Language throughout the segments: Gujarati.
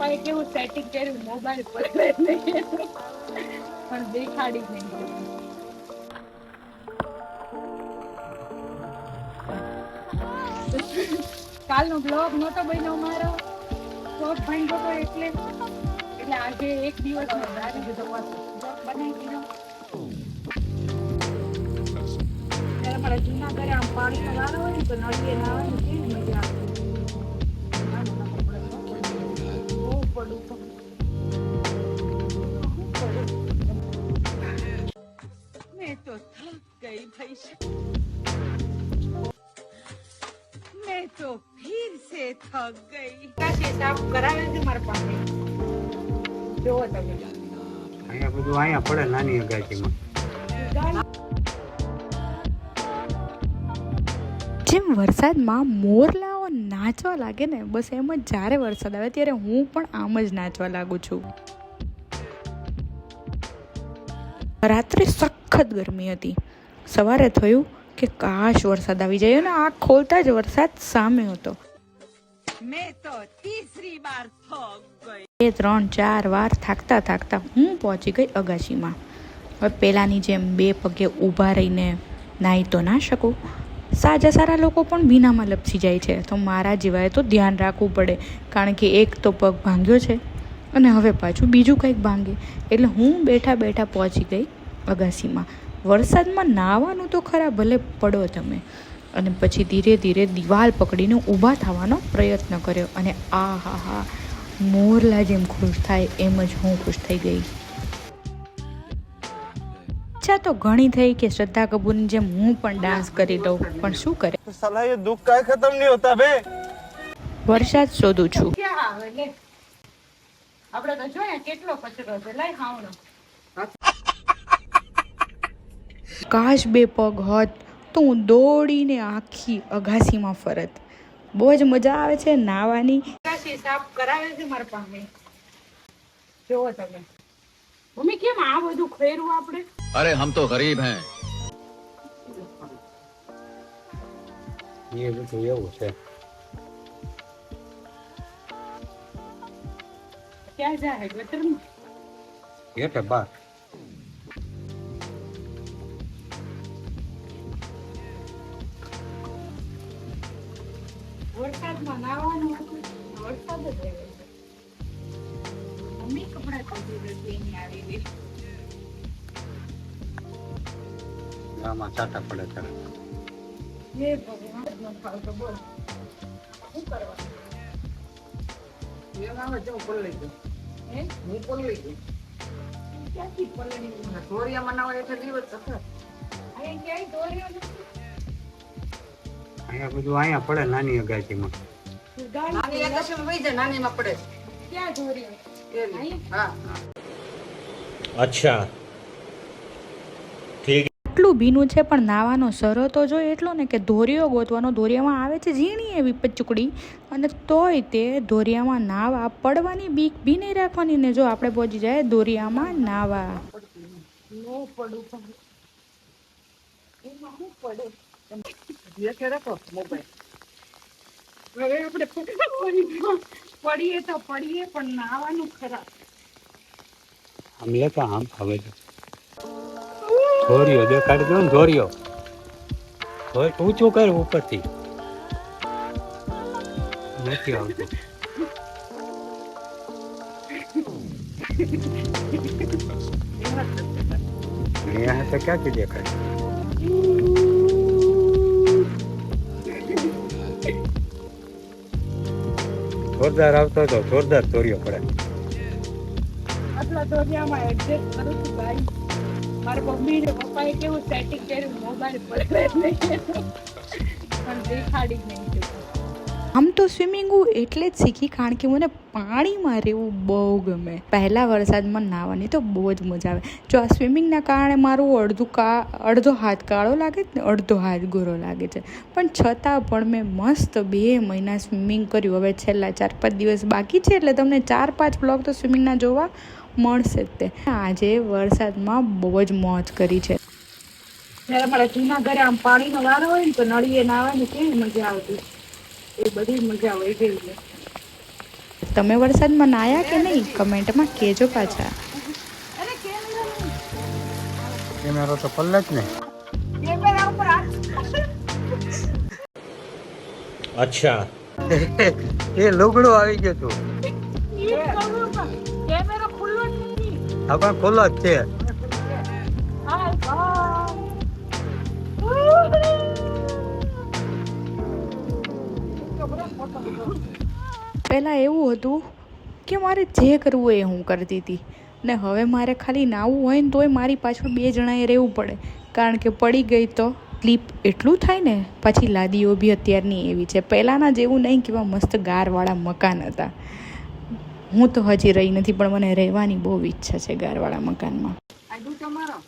પપ્પાએ કેવું સેટિંગ કર્યું, મોબાઈલ પર પણ દેખાડી નહીં કાલનો બ્લોગ નહોતો બન્યો મારો. શોર્ટ ભાંગ્યો તો એટલે. એટલે આજે એક દિવસ મેં ધારી દીધો બનાવી દીધો. ત્યારે મારા જૂના ઘરે આમ પાણીનો વારો હોય ને, તો નળીએ નાવાની કેવી थक गई भाई मैं तो फिर से थक गई કાશી સાફ કરાવે છે મારા પાસે જોવો તમે અહીંયા બધું અહીંયા પડે નાની અગાચીમાં જેમ વરસાદમાં મોરલાઓ નાચવા લાગે ને બસ એમ જ જ્યારે વરસાદ આવે ત્યારે હું પણ આમ જ નાચવા લાગુ છું રાત્રે સખત ગરમી હતી સવારે થયું કે કાશ વરસાદ આવી જાય અને આ ખોલતા જ વરસાદ સામે હતો. બે ત્રણ ચાર વાર થાકતા થાકતા હું પહોંચી ગઈ અગાશીમાં. હવે પહેલાંની જેમ બે પગે ઊભા રહીને નાહી તો ના શકું. સાજા સારા લોકો પણ ભીનામાં લપસી જાય છે તો મારા જીવાએ તો ધ્યાન રાખવું પડે કારણ કે એક તો પગ ભાંગ્યો છે અને હવે પાછું બીજું કંઈક ભાંગે. એટલે હું બેઠા બેઠા પહોંચી ગઈ અગાસીમાં વરસાદમાં નાહવાનું તો ખરા ભલે પડો તમે. અને પછી ધીરે ધીરે દિવાલ પકડીને ઊભા થવાનો પ્રયત્ન કર્યો અને આ હા હા મોરલા જેમ ખુશ થાય એમ જ હું ખુશ થઈ ગઈ. ઈચ્છા તો ઘણી થઈ કે શ્રદ્ધા કપૂરની જેમ હું પણ ડાન્સ કરી લઉં પણ શું કરે? સલાહ એ દુઃખ કાય ખતમ નહીં હોતા બે વરસાદ શોધું છું. આપણે તો જોઈએ કેટલો કચરો છે લઈ ખાવણો કાશ બે પગ હોત તો હું દોડીને આખી અગાસીમાં ફરત. બહુ જ મજા આવે છે નાવાની. સાફ કરાવે છે મારા પામે. જોવો તમે. મમ્મી કેમ આ બધું ખેરું આપણે? અરે હમ તો ગરીબ હે. એ બધું એવું છે. ક્યાં જાય? ગટરમાં ગેટે બાર વરસાદમાં નાવાનું હતું. વરસાદ જ રહે છે. મમ્મી કપડા ધોતી લઈને આવી ચાટા પડે ત્યારે. હે ભગવાન. ન ફાવતો બોલ. શું કરવાનું? હે ક્યાંથી થશે અહીં ક્યાંય દોર્યો નથી. અહીંયા બધું અહીંયા પડે નાની અગાચીમાં નાની અગાચીમાં વહી જાય નાનીમાં પડે. ક્યાં જોરી? અચ્છા. એટલું ભીનું છે પણ નાવાનો સરો તો જો એટલો ને કે ધોરિયો ગોતવાનો ધોરિયામાં આવે છે ઝીણી એવી પચુકડી અને તોય તે ધોરિયામાં નાવા પડવાની બીક ભી નહીં રાખવાની ને જો આપણે પહોંચી જાય ધોરિયામાં નાવા. પડે? હવે આપણે પડીએ તો પડીએ પણ નાવાનું ખરા આમ લેતા આમ દો ને ધોરિયો ધોર ઊંચું કર ઉપરથી નથી આવતું તો ક્યાંથી દેખાય જોરદાર આવતો હતો જોરદાર ધોરિયો પડે. આટલા દોરિયામાં એડજસ્ટ કરું છું ભાઈ. મારા મમ્મી ને પપ્પાએ કેવું સેટિંગ કર્યું, મોબાઈલ પર પણ દેખાડી નહીં. આમ તો સ્વિમિંગ હું એટલે જ શીખી કારણ કે મને પાણીમાં રહેવું બહુ ગમે. પહેલાં વરસાદમાં નાહવાની તો બહુ જ મજા આવે. જો આ સ્વિમિંગના કારણે મારું અડધું કા, અડધો હાથ કાળો લાગે ને અડધો હાથ ગોરો લાગે છે. પણ છતાં પણ મેં મસ્ત બે મહિના સ્વિમિંગ કર્યું. હવે છેલ્લા ચાર પાંચ દિવસ બાકી છે એટલે તમને ચાર પાંચ બ્લોગ તો સ્વિમિંગના જોવા મળશે જ તે. આજે વરસાદમાં બહુ જ મોજ કરી છે. જ્યારે મારા જૂના ઘરે આમ પાણીનો વારો હોય ને તો નળીએ નાવાની કેવી મજા આવતી. એ બધી મજા વહી ગઈ છે. તમે વરસાદમાં નાયા કે નહીં? કમેન્ટમાં કહેજો પાછા. અરે કેમેરો તો પલ્લે જ ને. અચ્છા. એ લુગડો આવી ગયો તું. આપણે કેમેરો ખુલ્લો જ નથી. ખુલ્લો જ છે. પહેલાં એવું હતું કે મારે જે કરવું એ હું કરતી હતી ને હવે મારે ખાલી નાવું હોય ને તોય મારી પાછળ બે જણાએ રહેવું પડે. કારણ કે પડી ગઈ તો સ્લીપ એટલું થાય ને, પાછી લાદીઓ બી અત્યારની એવી છે. પહેલાંના જેવું નહીં કેવા મસ્ત ગારવાળા મકાન હતા. હું તો હજી રહી નથી, પણ મને રહેવાની બહુ ઈચ્છા છે ગારવાળા મકાનમાં. તમારો.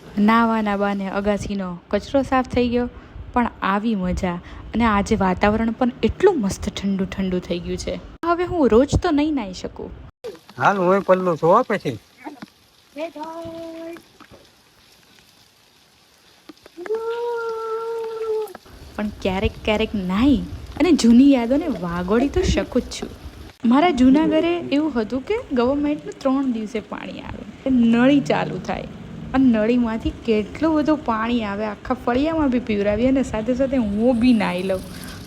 નાવાના બાને અગાસીનો કચરો સાફ થઈ ગયો પણ આવી મજા અને આજે વાતાવરણ પણ એટલું મસ્ત ઠંડુ ઠંડુ થઈ ગયું છે. હવે હું રોજ તો નહીં નાહી શકું. હાલ હું પલ્લું છું પછી? પણ ક્યારેક ક્યારેક નાહી અને જૂની યાદોને વાગોળી તો શકું જ છું. મારા જૂના ઘરે એવું હતું કે ગવર્મેન્ટનું ત્રણ દિવસે પાણી આવે નળી ચાલુ થાય. અને નળીમાંથી કેટલું બધું પાણી આવે આખા ફળિયામાં બી પીવરાવી અને સાથે સાથે હું બી નાહી લઉં.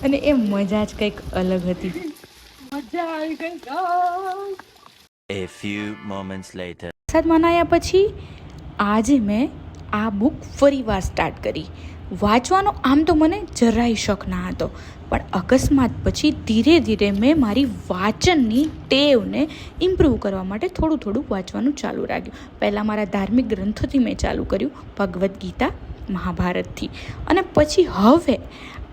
અને એ મજા જ કંઈક અલગ હતી. મજા આવી ગઈ A few moments later. વરસાદમાં નાહ્યા પછી આજે મેં આ બુક ફરી વાર સ્ટાર્ટ કરી. વાંચવાનો આમ તો મને જરાય શોખ ના હતો. પણ અકસ્માત પછી ધીરે ધીરે મેં મારી વાંચનની ટેવને ઇમ્પ્રૂવ કરવા માટે થોડું થોડું વાંચવાનું ચાલુ રાખ્યું. પહેલાં મારા ધાર્મિક ગ્રંથોથી મેં ચાલુ કર્યું, ભગવદ્ ગીતા, મહાભારતથી. અને પછી હવે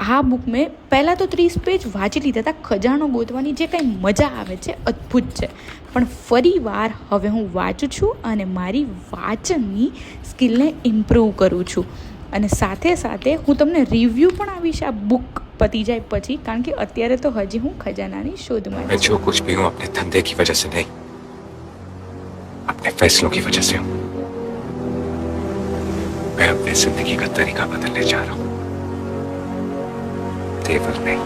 આ બુક મેં પહેલાં તો ત્રીસ પેજ વાંચી લીધા હતા. ખજાનો ગોતવાની જે કંઈ મજા આવે છે, અદ્ભુત છે. પણ ફરી વાર હવે હું વાંચું છું અને મારી વાંચનની સ્કિલને ઇમ્પ્રૂવ કરું છું. અને સાથે સાથે હું તમને રિવ્યૂ પણ આવીશ આ બુક પતી જાય પછી કારણ કે અત્યારે તો હજી હું ખજાનાની શોધમાં मैं છું जो कुछ भी हूँ अपने धंधे की वजह से नहीं अपने फैसलों की वजह से हूँ मैं अपनी जिंदगी का तरीका बदलने जा रहा हूँ तेवर नहीं